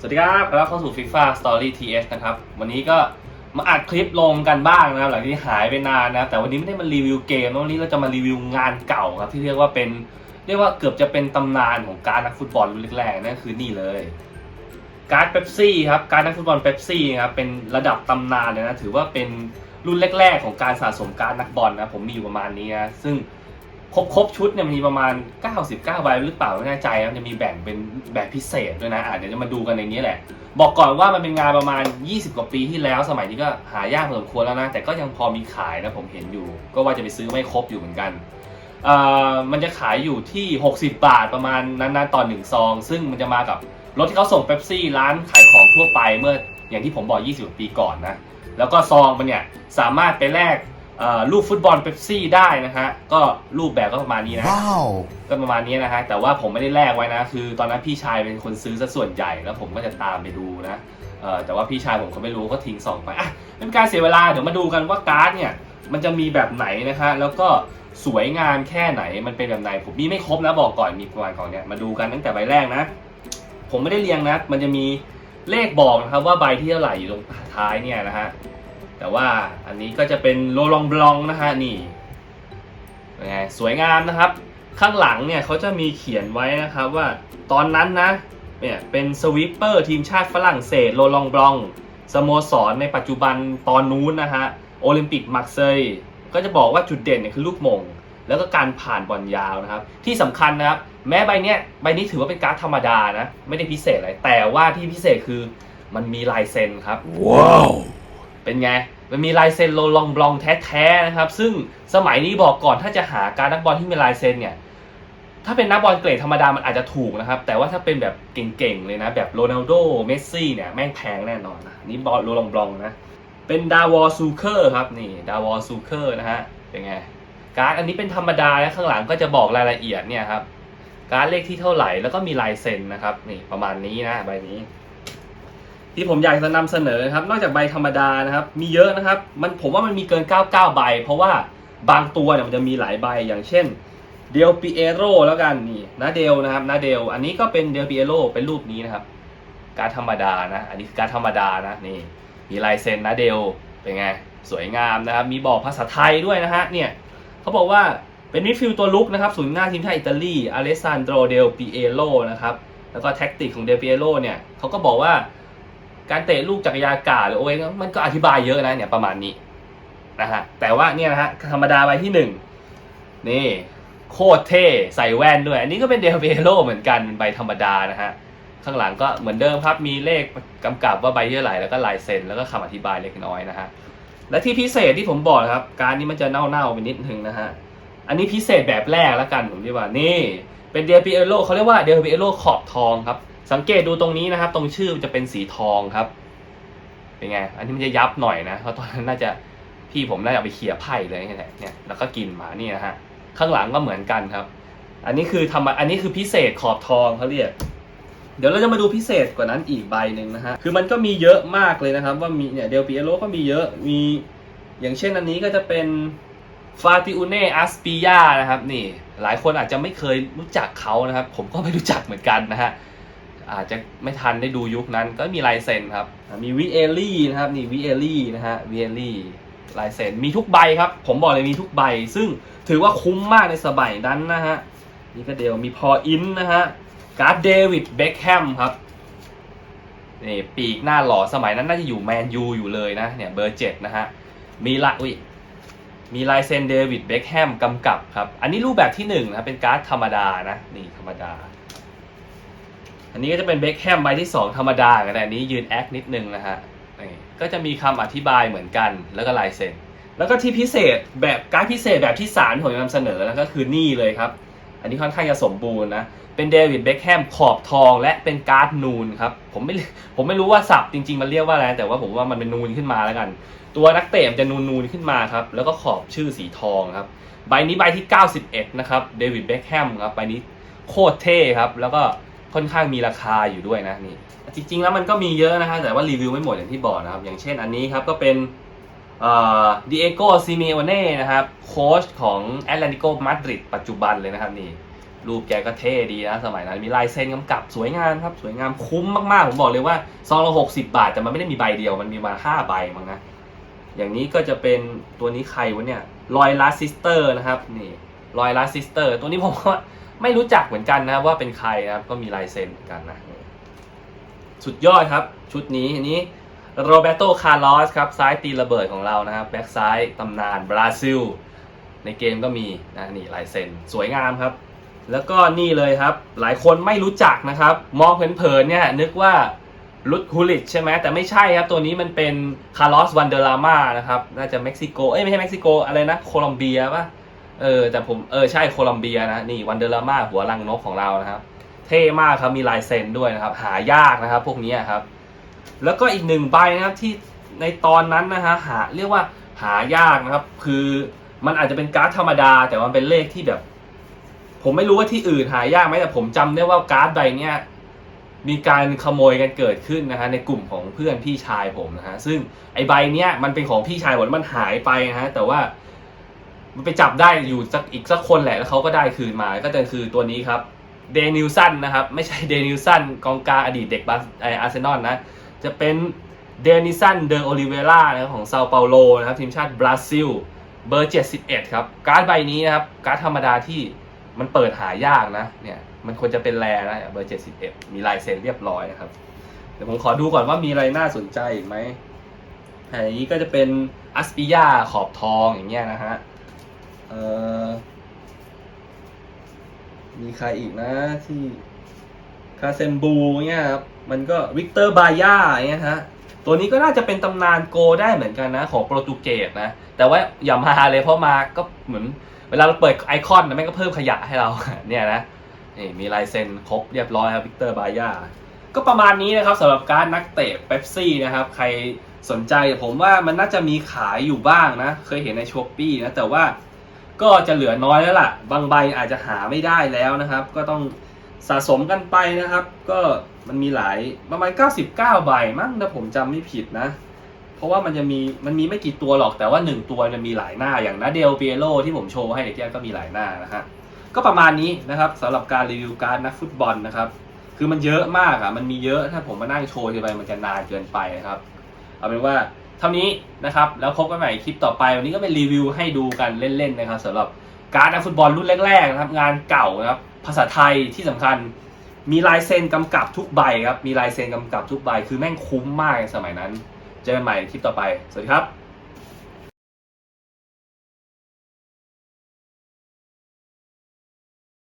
สวัสดีครับแล้วเข้าสู่ FIFA Story TS นะครับ วันนี้ก็มาอัดคลิปลงกันบ้างนะครับ หลังที่หายไปนานนะแต่วันนี้ไม่ได้มารีวิวเกมนะวันนี้เราจะมารีวิวงานเก่าครับ ที่เรียกว่าเป็นเรียกว่าเกือบจะเป็นตำนานของการนักฟุตบอลรุ่นแรกๆนั่นคือนี่เลย การ์ดเป๊ปซี่ครับ การดนักฟุตบอลเป๊ปซี่ครับ เป็นระดับตำนานเลยนะ ถือว่าเป็นรุ่นแรกๆของการสะสมการดนักบอลนะ ผมมีอยู่ประมาณนี้นะ ซึ่ง ครบครบชุดเนี่ยมันมีประมาณ 99ใบหรือเปล่าไม่แน่ใจครับจะมีแบ่งเป็นแบบพิเศษด้วยนะอะเดี๋ยวจะมาดูกันในนี้แหละ บอกก่อนว่ามันเป็นงานประมาณ 20 กว่าปีที่แล้ว สมัยนี้ก็หายากพอสมควรแล้วนะ แต่ก็ยังพอมีขายนะผมเห็นอยู่ ก็ว่าจะไปซื้อไม่ครบอยู่เหมือนกันอ่อมันจะขายอยู่ที่ 60 บาทประมาณนั้นๆต่อหนึ่งซอง ซึ่งมันจะมากับรถที่เขาส่งเป๊ปซี่ร้านขายของทั่วไปเมื่ออย่างที่ผมบอก 20กว่าปีก่อนนะ แล้วก็ซองมันเนี่ยสามารถไปแลก เอ่อรูปฟุตบอลเป๊ปซี่ได้นะฮะก็รูปแบบก็ประมาณนี้นะ Wow. ก็ประมาณนี้นะฮะแต่ว่าผมไม่ได้แลกไว้นะ คือตอนนั้นพี่ชายเป็นคนซื้อซะส่วนใหญ่แล้วผมก็จะตามไปดูนะเออแต่ว่าพี่ชายผมเขาไม่รู้ก็ทิ้งส่องไปอะไม่เป็นการเสียเวลาเดี๋ยวมาดูกันว่าการ์ดเนี่ยมันจะมีแบบไหนนะฮะแล้วก็สวยงามแค่ไหนมันเป็นแบบไหนผมมีไม่ครบนะบอกก่อนมีประมาณของเนี่ยมาดูกันตั้งแต่ใบแรกนะ ผมไม่ได้เรียงนะ มันจะมีเลขบอกนะครับว่าใบที่เท่าไหร่อยู่ตรงท้ายเนี่ยนะฮะ แต่ว่าอันนี้ก็จะเป็นโรลองบลองนะฮะนี่ไงสวยงามนะครับ ข้างหลังเนี่ยเขาจะมีเขียนไว้นะครับว่าตอนนั้นนะเนี่ยเป็นสวิปเปอร์ทีมชาติฝรั่งเศสโรลองบลองสโมสรในปัจจุบันตอนนู้นนะฮะโอลิมปิกมักเซยก็จะบอกว่าจุดเด่นเนี่ยคือลูกมง แล้วก็การผ่านบอลยาวนะครับ ที่สำคัญนะครับ แม้ใบเนี้ยใบนี้ถือว่าเป็นการ์ดธรรมดานะ ไม่ได้พิเศษอะไร แต่ว่าที่พิเศษคือมันมีลายเซ็นครับ Wow. เป็นไง มันมีลายเซ็นโรลองบลองแท้ๆนะครับ ซึ่งสมัยนี้บอกก่อนถ้าจะหาการดนักบอลที่มีลายเซ็นเนี่ย ถ้าเป็นนักบอลเกรดธรรมดามันอาจจะถูกนะครับ แต่ว่าถ้าเป็นแบบเก่งๆเลยนะ แบบโรนัลโด เมสซี่เนี่ยแม่งแพงแน่นอนนะ นี่บอลโรลองบลองนะ เป็นดาวอซูเคอร์ครับนี่ดาวอซูเคอร์นะฮะ เป็นไง การ์ดอันนี้เป็นธรรมดาและข้างหลังก็จะบอกรายละเอียดเนี่ยครับ การ์ดเลขที่เท่าไหร่แล้วก็มีลายเซ็นนะครับนี่ประมาณนี้นะใบนี้ ที่ผมอยากจะนำเสนอครับ นอกจากใบธรรมดานะครับ มีเยอะนะครับ มันผมว่ามันมีเกิน 99 ใบ เพราะว่าบางตัวเนี่ยมันจะมีหลายใบอย่างเช่นเดลปิเอโรแล้วกันนี่นาเดลนะครับนาเดลอันนี้ก็เป็นเดลปิเอโรเป็นรูปนี้นะครับ การธรรมดานะ อันนี้คือการธรรมดานะนี่มีลายเซ็นนาเดลเป็นไงสวยงามนะครับ มีบอกภาษาไทยด้วยนะฮะเนี่ยเขาบอกว่าเป็นมิดฟิลด์ตัวลุกนะครับศูนย์หน้าทีมชาติอิตาลีอเลสซานโดรเดลปิเอโรนะครับแล้วก็แท็กติกของเดลปิเอโรเนี่ยเขาก็บอกว่า การเตะลูกจักรยานกาหรือโอเองมันก็อธิบายเยอะนะเนี่ยประมาณนี้นะฮะแต่ว่าเนี่ยนะฮะธรรมดาใบที่หนึ่งนี่โคตรเท่ใส่แว่นด้วย อันนี้ก็เป็นเดลเวโลเหมือนกันเป็นใบธรรมดานะฮะข้างหลังก็เหมือนเดิมครับมีเลขกำกับว่าใบเท่าไหร่แล้วก็ลายเซ็นแล้วก็คำอธิบายเล็กน้อยนะฮะและที่พิเศษที่ผมบอกนะครับ การนี้มันจะเน่าๆไปนิดนึงนะฮะอันนี้พิเศษแบบแรกแล้วกันผมเรียกว่านี่เป็นเดลเ i โลเขาเรียกว่าเดลเ i โลขอบทองครับ สังเกตดูตรงนี้นะครับ ตรงชื่อจะเป็นสีทองครับ เป็นไง อันนี้มันจะยับหน่อยนะเพราะตอนนั้นน่าจะพี่ผมน่าจะไปเขี่ยไพ่เลยนี่แหละเนี่ยแล้วก็กินมานี่นะฮะข้างหลังก็เหมือนกันครับ อันนี้คือทำอันนี้คือพิเศษขอบทองเขาเรียกเดี๋ยวเราจะมาดูพิเศษกว่านั้นอีกใบหนึ่งนะฮะ คือมันก็มีเยอะมากเลยนะครับ ว่ามีเนี่ยเดลปิเอโลก็มีเยอะ มีอย่างเช่นอันนี้ก็จะเป็นฟาติอุเนอัสปิยานะครับ นี่ หลายคนอาจจะไม่เคยรู้จักเขานะครับ ผมก็ไม่รู้จักเหมือนกันนะฮะ อาจจะไม่ทันได้ดูยุคนั้นก็มีลายเซ็นครับ มีวิเอลี่นะครับนี่วิเอลี่นะฮะวิเอลี่ลายเซ็นมีทุกใบครับ ผมบอกเลยมีทุกใบ ซึ่งถือว่าคุ้มมากในสมัยนั้นนะฮะนี่ก็เดียวมีพออินนะฮะการ์ดเดวิดเบคแฮมครับนี่ปีกหน้าหล่อสมัยนั้นน่าจะอยู่แมนยูอยู่เลยนะเนี่ยเบอร์เจ็ดนะฮะมีละอุ้ยมีลายเซ็นเดวิดเบคแฮมกำกับครับ อันนี้รูปแบบที่หนึ่งนะเป็นการ์ดธรรมดานะนี่ธรรมดา อันนี้ก็จะเป็นเบคแฮมใบที่ 2 ธรรมดากันแต่อันนี้ยืนแอคนิดนึงนะฮะก็จะมีคำอธิบายเหมือนกันแล้วก็ลายเซ็นแล้วก็ที่พิเศษแบบการ์ดพิเศษแบบที่สามผมจะนำเสนอแล้วก็คือนี่เลยครับ อันนี้ค่อนข้างจะสมบูรณ์นะ เป็นเดวิดเบคแฮมขอบทองและเป็นการ์ดนูนครับ ผมไม่ผมไม่รู้ว่าศัพท์จริง ๆ มันเรียกว่าอะไร แต่ว่าผมว่ามันเป็นนูนขึ้นมาแล้วกัน ตัวนักเตะมันจะนูนนูนขึ้นมาครับ แล้วก็ขอบชื่อสีทองครับ ใบนี้ใบที่ 91 นะครับเดวิดเบคแฮมครับใบนี้โคตรเท่ครับ แล้วก็ ค่อนข้างมีราคาอยู่ด้วยนะนี่จริงๆแล้วมันก็มีเยอะนะฮะแต่ว่ารีวิวไม่หมดอย่างที่บอกนะครับ อย่างเช่นอันนี้ครับก็เป็นเอ่อดิเอโกซิเมโอเน่นะครับโค้ชของแอตเลติโกมาดริดปัจจุบันเลยนะครับนี่รูปแกก็เท่ดีนะ สมัยนั้นมีลายเซ็นกำกับสวยงามครับ สวยงามคุ้มมากๆ ผมบอกเลยว่าซองละหกสิบาท แต่มันไม่ได้มีใบเดียวมันมีมาห้าใบมั้งนะ อย่างนี้ก็จะเป็นตัวนี้ใครวะเนี่ยลอยลาซิสเตอร์นะครับ นี่ลอยลาซิสเตอร์ตัวนี้ผมก็ ไม่รู้จักเหมือนกันนะว่าเป็นใครนะครับก็มีลายเซ็นเหมือนกันนะสุดยอดครับ ชุดนี้อันนี้โรเบโตคาร์ลอสครับซ้ายตีระเบิดของเรานะครับแบ็กซ้ายตำนานบราซิล ในเกมก็มีนะนี่ลายเซ็นสวยงามครับ แล้วก็นี่เลยครับ หลายคนไม่รู้จักนะครับ มองเผินๆเนี่ยนึกว่าลุดฮูลิชใช่ไหมแต่ไม่ใช่ครับ ตัวนี้มันเป็นคาร์ลอสวันเดลาม่านะครับ น่าจะเม็กซิโก เอ้ย ไม่ใช่เม็กซิโก อะไรนะ โคลอมเบียป่ะ เออแต่ผมเออใช่โคลอมเบียนะนี่วันเดลาม่าหัวลังนกของเรานะครับ เท่มากครับมีลายเซ็นด้วยนะครับ หายากนะครับ พวกนี้ครับ แล้วก็อีกหนึ่งใบนะครับที่ในตอนนั้นนะฮะหาเรียกว่าหายากนะครับ คือมันอาจจะเป็นการ์ดธรรมดา แต่มันเป็นเลขที่แบบ ผมไม่รู้ว่าที่อื่นหายากไหมแต่ผมจำได้ว่าการ์ดใบเนี้ยมีการขโมยกันเกิดขึ้นนะฮะในกลุ่มของเพื่อนพี่ชายผมนะฮะซึ่งไอใบเนี้ยมันเป็นของพี่ชายผมมันหายไปนะฮะแต่ว่า มันไปจับได้อยู่สักอีกสักคนแหละแล้วเขาก็ได้คืนมา ก็จะคือตัวนี้ครับเดนิลสันนะครับ ไม่ใช่เดนิลสันกองกลางอดีตเด็กบาสไออาร์เซนอลนะ จะเป็นเดนิสันเดอโอลิเวล่านะครับของเซาเปาโลนะครับทีมชาติบราซิลเบอร์ 71 ครับ การ์ดใบนี้นะครับ การ์ดธรรมดาที่มันเปิดหายากนะเนี่ยมันควรจะเป็นแรนะเบอร์ 71 มีลายเซ็นเรียบร้อยนะครับ เดี๋ยวผมขอดูก่อนว่ามีอะไรน่าสนใจอีกไหมอันนี้ก็จะเป็นอัสปิยาขอบทองอย่างเงี้ยนะฮะ มีใครอีกนะที่คาเซนบูเนี่ยครับ มันก็วิกเตอร์บาย่าเนี่ยฮะ ตัวนี้ก็น่าจะเป็นตำนานโกได้เหมือนกันนะ ของโปรตุเกสนะ แต่ว่าอย่ามาเลยเพราะมาก็เหมือน เวลาเราเปิดไอคอนนะแม่งก็เพิ่มขยะให้เรา เนี่ยนะ นี่มีลายเซ็นครบเรียบร้อยครับวิกเตอร์บาย่า ก็ประมาณนี้นะครับสำหรับการนักเตะเป๊ปซี่นะครับ ใครสนใจผมว่ามันน่าจะมีขายอยู่บ้างนะ เคยเห็นในช้อปปี้นะ แต่ว่า ก็จะเหลือน้อยแล้วล่ะ บางใบอาจจะหาไม่ได้แล้วนะครับ ก็ต้องสะสมกันไปนะครับ ก็มันมีหลายประมาณ 99 ใบมั้งถ้าผมจำไม่ผิดนะ เพราะว่ามันจะมีมันมีไม่กี่ตัวหรอกแต่ว่า 1 ตัวจะมีหลายหน้าอย่างนะเดลเปียโรที่ผมโชว์ให้เด็กแยก็มีหลายหน้านะฮะก็ประมาณนี้นะครับสำหรับการรีวิวการดนักฟุตบอลนะครับคือมันเยอะมากอะมันมีเยอะถ้าผมมานั่งโชว์ทีไปมันจะนานเกินไปนะครับ เอาเป็นว่า เท่านี้นะครับแล้วพบกันใหม่คลิปต่อไป วันนี้ก็เป็นรีวิวให้ดูกันเล่นๆนะครับสำหรับการดนักฟุตบอลรุ่นแรกๆนะครับงานเก่านะครับภาษาไทยที่สำคัญ มีลายเซ็นกำกับทุกใบครับมีลายเซ็นกำกับทุกใบ คือแม่งคุ้มมากในสมัยนั้น เจอกันใหม่คลิปต่อไป สวัสดีครับ